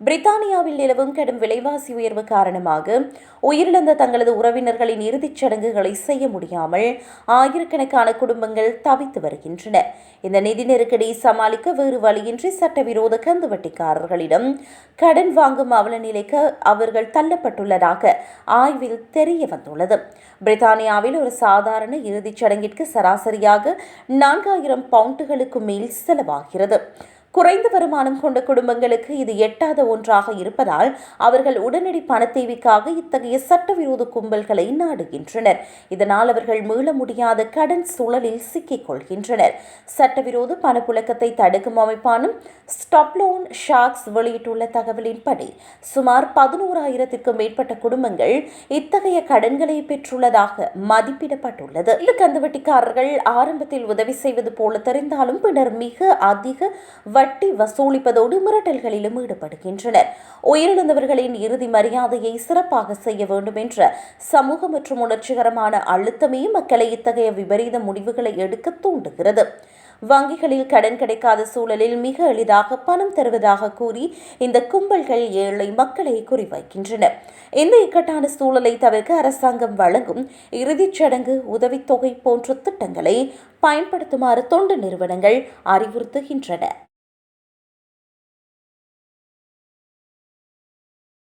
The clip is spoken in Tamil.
பிரித்தானியாவில் நிலவும் கடும் விலைவாசி உயர்வு காரணமாக உயிரிழந்த தங்களது உறவினர்களின் இறுதிச் சடங்குகளை செய்ய முடியாமல் ஆயிரக்கணக்கான குடும்பங்கள் தவித்து வருகின்றன. இந்த நிதி நெருக்கடியை சமாளிக்க வேறு வழியின்றி சட்டவிரோத கந்துவட்டிக்காரர்களிடம் கடன் வாங்கும் அவல நிலைக்கு அவர்கள் தள்ளப்பட்டுள்ளதாக ஆய்வில் தெரிய வந்துள்ளது. பிரித்தானியாவில் ஒரு சாதாரண இறுதிச் சடங்கிற்கு சராசரியாக நான்காயிரம் பவுண்டுகளுக்கு மேல் செலவாகிறது. குறைந்த வருமானம் கொண்ட குடும்பங்களுக்கு இது எட்டாத ஒன்றாக இருப்பதால் அவர்கள் உடனடி பணத்தேவைக்காக இத்தகைய சட்டவிரோத கும்பல்களை நாடுகின்றனர். இதனால் அவர்கள் மீள முடியாத கடன் சூழலில் சிக்கிக் கொள்கின்றனர். சட்டவிரோத பணப்புழக்கத்தை தடுக்கும் அமைப்பானும் ஸ்டப்லோன் ஷாக்ஸ் வெளியிட்டுள்ள தகவலின்படி சுமார் பதினோராயிரத்திற்கும் மேற்பட்ட குடும்பங்கள் இத்தகைய கடன்களை பெற்றுள்ளதாக மதிப்பிடப்பட்டுள்ளது. இந்த கந்துவட்டிக்காரர்கள் ஆரம்பத்தில் உதவி செய்வது போல தெரிந்தாலும் பின்னர் மிக அதிக வட்டி வசூலிப்பதோடு மிரட்டல்களிலும் ஈடுபடுகின்றனர். உயிரிழந்தவர்களின் இறுதி மரியாதையை சிறப்பாக செய்ய வேண்டும் என்ற சமூக மற்றும் உணர்ச்சிகரமான அழுத்தமே மக்களை இத்தகைய விபரீத முடிவுகளை எடுக்க தூண்டுகிறது. வங்கிகளில் கடன் கிடைக்காத சூழலில் மிக எளிதாக பணம் தருவதாக கூறி இந்த கும்பல்கள் ஏழை மக்களை குறிவைக்கின்றன. இந்த இக்கட்டான சூழலை தவிர்க்க அரசாங்கம் வழங்கும் இறுதிச் சடங்கு உதவித்தொகை போன்ற திட்டங்களை பயன்படுத்துமாறு தொண்டு நிறுவனங்கள் அறிவுறுத்துகின்றன.